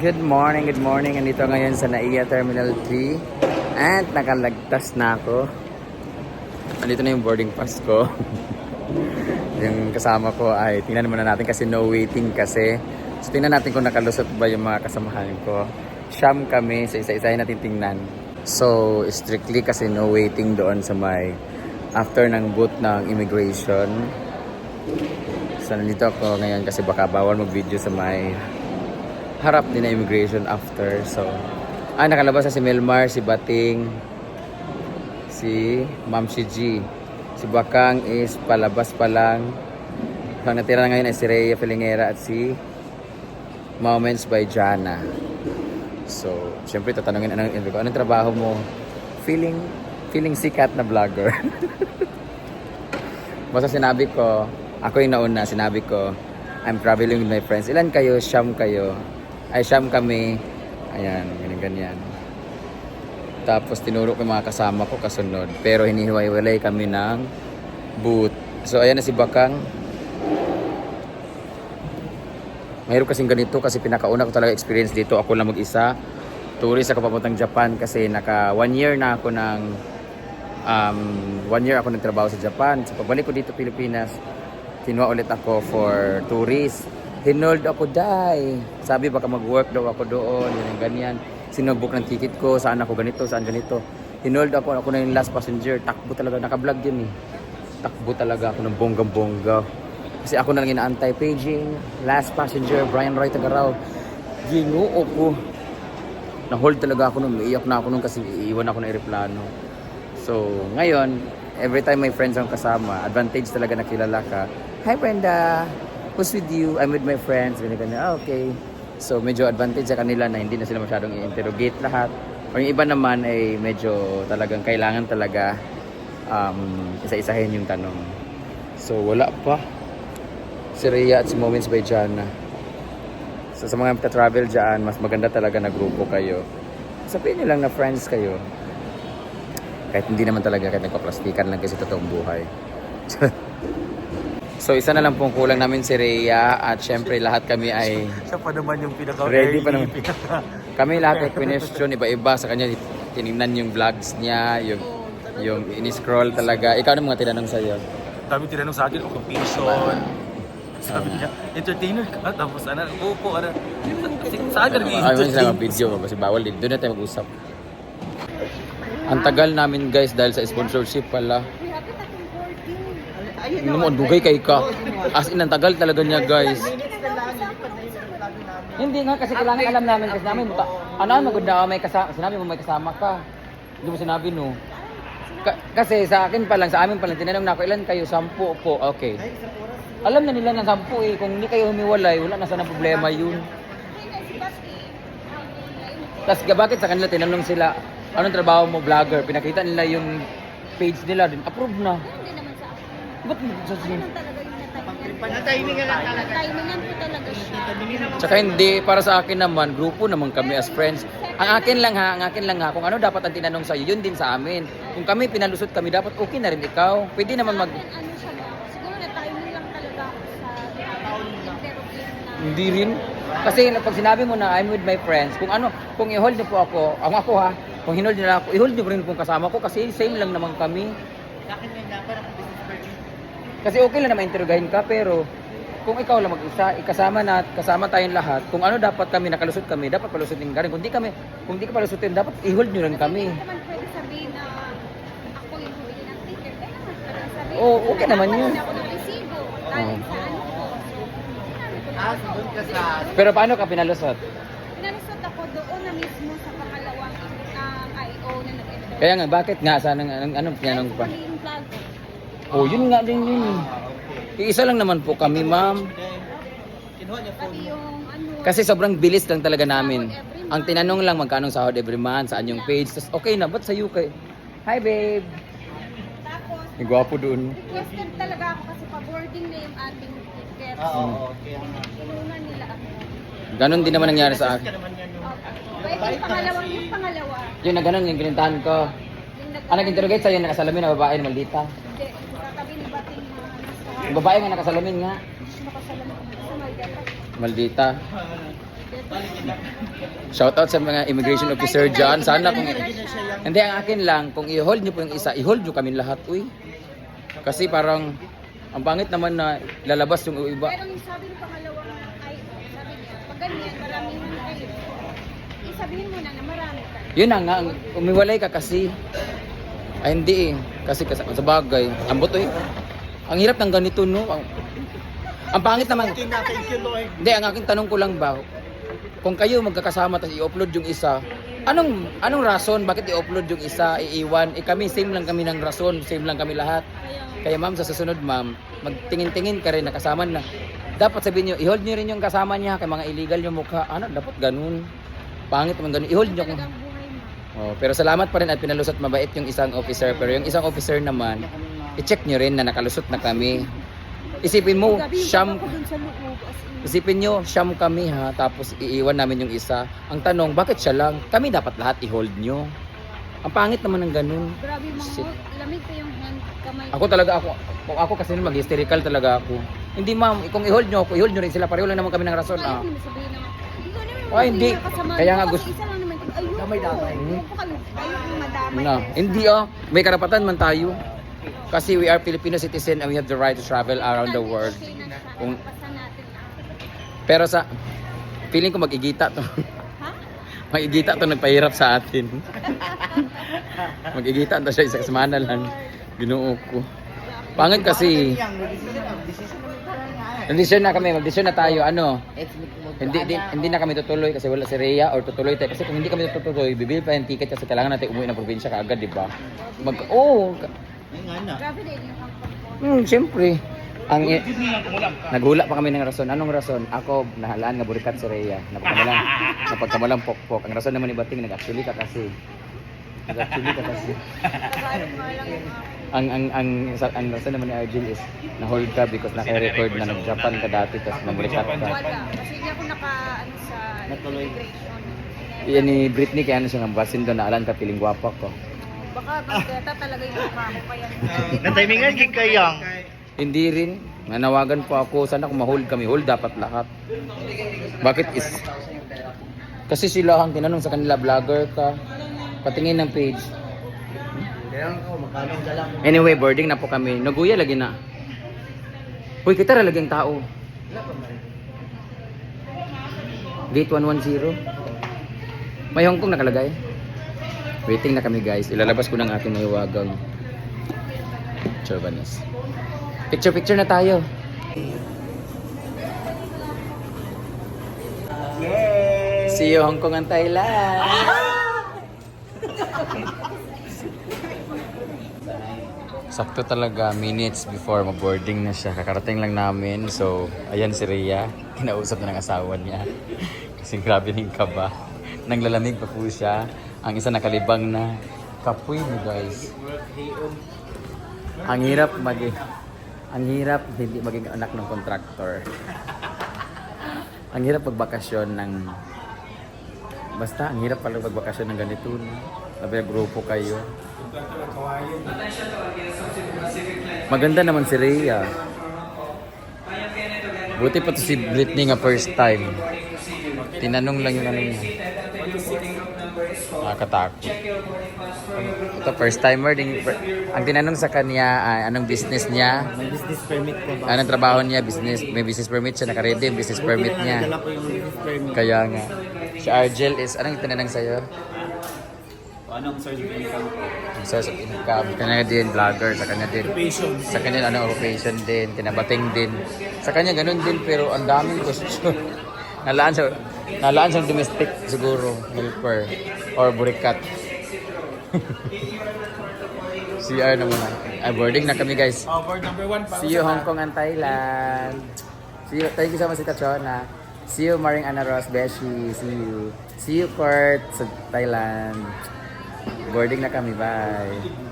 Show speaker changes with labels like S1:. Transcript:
S1: Good morning, good morning. Andito ngayon sa NAIA Terminal 3 at nakalagtas na ako. Andito na yung boarding pass ko. yung kasama ko ay tingnan muna natin kasi no waiting kasi. So tingnan natin kung nakalusot ba yung mga kasamahan ko. Siyam kami, sa isa-isahin natin tingnan. So strictly kasi no waiting doon sa may after ng booth ng immigration. So nandito ako ngayon kasi baka bawal mag-video sa may harap din na immigration after. So, ah, nakalabas na si Melmar, si Bating, si Ma'am G. Si Bakang is palabas pa lang. Ang natira na ngayon ay si Rhea Filingera at si Moments by Jana. So, syempre tatanungin anong, anong trabaho mo? Feeling feeling sikat na vlogger. Basta sinabi ko, ako yung nauna, sinabi ko, I'm traveling with my friends. Ilan kayo? Siyam kayo. Ay, siyam kami. Ayan, ganyan, ganyan. Tapos tinuro ko yung mga kasama ko kasunod. Pero hinihiwa-hiwalay kami ng booth. So, ayan na si Bakang. Mayroon kasing ganito kasi pinakauna ko talaga experience dito. Ako lang mag-isa. Tourist ako papuntang Japan kasi naka one year na ako ng um, one year ako nagtrabaho sa Japan. So pagbalik ko dito Pilipinas, kinuha ulit ako for tourist. Hinold ako dai. Sabi baka mag-work daw ako doon, ganyan ganyan. Sinubok ng ticket ko, saan ako ganito, saan ganito. Hinold ako, ako na yung last passenger. Takbo talaga, naka-vlog yun eh. Takbo talaga ako ng bonggang-bongga. Kasi ako na lang inaantay. Paging, last passenger, Brian Roy Tagaraw. Ginoo ko. Na-hold talaga ako nung, iiyak na ako nung kasi iiwan ako ng aeroplano. So, ngayon, every time may friends ang kasama, advantage talaga na kilala ka. Hi Brenda! Who's with you? I'm with my friends. Ganyan, ganyan. Ah, okay. So, medyo advantage sa kanila na hindi na sila masyadong i-interrogate lahat. Or yung iba naman ay medyo talagang kailangan talaga um, isa-isahin yung tanong. So, wala pa. Si Rhea at si Moments by Jana. So, sa mga travel dyan, mas maganda talaga na grupo kayo. Sabihin nyo lang na friends kayo. Kahit hindi naman talaga kahit nagpaplastikan lang kasi totoong buhay. so isa na lang pong kulang namin si Rhea at syempre lahat kami ay
S2: Siya pa naman yung pinaka
S1: Ready pa naman. kami lahat ay question iba-iba sa kanya tinignan yung vlogs niya yung yung ini-scroll talaga ikaw na mga tinanong sa iyo
S2: Dami tinanong sa akin, occupation. Sabi niya, entertainer ka, tapos ano, upo, ano. Saan ka
S1: ay may
S2: nag-entertain?
S1: sa video kasi bawal din doon na tayo mag-usap ang tagal namin guys dahil sa sponsorship pala Ano mo, dugay kay ka. As in, ang tagal talaga niya, guys. Hindi nga, kasi kailangan alam namin kasi namin, ta- ano, maganda may kasama, sinabi mo may kasama ka. Hindi mo sinabi, no? Ka- kasi sa akin pa lang, sa amin pa lang, tinanong na ako, ilan kayo? Sampu po, okay. Alam na nila ng sampu eh, kung hindi kayo humiwalay, wala na sana problema yun. Tapos bakit sa kanila tinanong sila, anong trabaho mo, vlogger? Pinakita nila yung page nila, din approve na.
S3: Hindi naman.
S1: Ba't mo sa
S3: Ganun talaga yung lang talaga. Natimingan po talaga siya.
S1: Tsaka hindi, para sa akin naman, grupo naman kami as friends. Ang akin lang ha, ang akin lang ha, kung ano dapat ang tinanong sa'yo, yun din sa amin. Kung kami pinalusot kami, dapat okay na rin ikaw. Pwede naman mag...
S3: Ano siya ba? Siguro na-timing lang talaga ako sa interrogate na.
S1: Hindi rin. Kasi pag sinabi mo na I'm with my friends, kung ano, kung i-hold niyo po ako, ang ako ha, kung hinold niyo na ako, i-hold niyo rin kung kasama ko kasi same lang naman kami. Kasi okay lang naman interrogahin ka, pero kung ikaw lang mag-isa, ikasama na, kasama tayong lahat, kung ano dapat kami, nakalusot kami, dapat palusutin ka rin. Kung di kami, kung di ka palusutin, dapat i-hold nyo rin kami.
S3: Hindi naman pwede sabihin na ako yung huli ng ticket. Kailangan pala sabihin.
S1: Oo, okay naman yun.
S3: Ako ng resibo. Dahil sa ano ko. So, sinabi ko na.
S1: Pero paano ka pinalusot?
S3: Pinalusot ako doon na mismo sa pangalawang um, IO na nag-enter.
S1: Kaya nga, bakit nga? Sana nga, anong, anong tinanong pa?
S3: Mali yung vlog ko.
S1: Oh, yun nga din yun. eh. Isa lang naman po kami, ma'am.
S3: Yung ano.
S1: Kasi sobrang bilis lang talaga namin. Ang tinanong lang magkano sahod every month, saan yung page. Tapos okay na, ba't sa UK? Hi, babe.
S3: Tapos,
S1: Ang gwapo doon.
S3: requested talaga ako kasi pa-boarding na yung ating ticket.
S2: Oo,
S3: Inunan nila ako.
S1: Ganon din naman nangyari sa akin.
S3: Pwede yung pangalawang yung pangalawa.
S1: Yung na ganon, yung kinintahan ko.
S3: Yung nag-
S1: Ang nag-interrogate sa'yo, nakasalamin na babae na maldita.
S3: Hindi, katabi ni Bating na nasa
S1: Yung babae nga nakasalamin nga. Maldita. Shout out sa mga immigration officer dyan. Sana kung... Hindi, ang akin lang, kung i-hold nyo po yung isa, i-hold nyo kami lahat, uy. Kasi parang, ang pangit naman na lalabas yung iba.
S3: Pero yung sabi ng pangalawang ay, sabi niya, pag ganyan, marami na kayo. Isabihin mo na na marami ka.
S1: Yun na nga, ang- umiwalay ka kasi. Ay hindi eh. Kasi kas- sa bagay. Ang buto eh. Ang hirap ng ganito no. Ang, ang pangit naman. Hindi, ang aking tanong ko lang ba, kung kayo magkakasama tapos i-upload yung isa, anong anong rason bakit i-upload yung isa, iiwan? Eh kami same lang kami ng rason, same lang kami lahat.
S3: Kaya,
S1: ma'am sa susunod ma'am, magtingin-tingin ka rin na kasama na. Dapat sabihin nyo, i-hold nyo rin yung kasama niya kay mga illegal yung mukha. Ano, dapat ganun. Pangit naman ganun. I-hold nyo kung. Oh, pero salamat pa rin at pinalusot mabait yung isang officer. Pero yung isang officer naman, i-check nyo rin na nakalusot na kami. Isipin mo, siyam, isipin nyo, siyam kami ha, tapos iiwan namin yung isa. Ang tanong, bakit siya lang? Kami dapat lahat i-hold nyo. Ang pangit naman ng ganun.
S3: Grabe
S1: Shit.
S3: Lamig pa yung hand, kamay.
S1: Ako talaga ako, ako kasi mag-hysterical talaga ako. Hindi ma'am, kung i-hold nyo ako, i-hold nyo rin sila. Pareho lang naman kami ng rason ah. Ay, hindi.
S3: kasama
S1: Kaya nga gusto-. Damay-damay.
S3: Madamay.
S1: Na, hindi oh, may karapatan man tayo. Kasi we are Filipino citizen and we have the right to travel around the world. Kung-
S3: lang.
S1: Pero sa feeling ko magigita to.
S3: Ha?
S1: magigita to nagpahirap sa atin. magigita to siya isang semana lang. Ginoo ko. Pangit kasi. Desisyon na kami, magdesisyon na tayo. Ano? Hindi, hindi, hindi na kami tutuloy kasi wala si Rhea or tutuloy tayo. Kasi kung hindi kami tutuloy, bibili pa yung ticket kasi kailangan natin umuwi ng probinsya kaagad, di ba? Mag, oh,
S3: Grabe din yung hangkong ko.
S1: Hmm, siyempre. Ang naghula pa kami ng rason. Anong rason? Ako nahalaan nga burikat si Rhea. Napagkamalang napagkamalang pokpok. Ang rason naman ni Bating nag-actually ka kasi. Nag-actually ka kasi.
S3: Nga.
S1: Ang ang ang sa- ang rason naman ni Arjun is na-hold ka because naka-record na nag-Japan ka dati tapos naburikat ka.
S3: Wala. Kasi hindi ako naka, ano sa immigration.
S1: Iyan ni Britney kaya ano siya ng basin doon naalan ka piling gwapa ko.
S3: Baka magkata talaga yung mukha ko pa yan.
S4: Natimingan gig kayang.
S1: Hindi rin. Nanawagan po ako. Sana kung ma-hold kami. Hold dapat lahat. Bakit is... Kasi sila ang tinanong sa kanila, vlogger ka. Patingin ng page. Anyway, boarding na po kami. Naguya lagi na. Uy, kita ra lagi ang tao. Gate 110. May Hong Kong nakalagay. Waiting na kami guys. Ilalabas ko ng aking mahiwagang Chauvinist. Picture picture na tayo. See you Hong Kong and Thailand. Sakto talaga, minutes before mag-boarding na siya. Kakarating lang namin. So, ayan si Rhea. Kinausap na ng asawa niya. Kasi grabe ng kaba. Nanglalamig pa po siya. Ang isa nakalibang na. Kapoy mo guys. Ang hirap maging ang hirap hindi maging anak ng kontraktor. ang hirap magbakasyon ng basta ang hirap pala magbakasyon ng ganito. Sabi grupo kayo. Maganda naman si Rhea. Buti pa to si Britney nga first time. Tinanong lang yung ano niya. Nakakatakot. Ito first timer din. Ang tinanong sa kanya, ah, anong business niya?
S4: May business permit ka ba?
S1: Anong trabaho niya? Business, may business permit siya. Naka-ready yung business permit niya. Kaya nga. Si Argel is, anong tinanong sa'yo?
S4: Anong source of income?
S1: Source of income. Kanya din, vlogger. Sa kanya din.
S4: Occupation.
S1: Sa kanya, ano, occupation din. Kinabating din. Sa kanya, ganun din. Pero ang daming question. nalaan siya, nalaan siyang domestic siguro. Helper. Or burikat. CR naman. Ay, boarding na kami guys.
S4: Oh, board number one pa.
S1: See you Hong Kong and Thailand. See you. Thank you so much Tita Chona. See you Maring Ana Ross Beshi. See you. See you Kurt sa Thailand. Boarding na kami. Bye.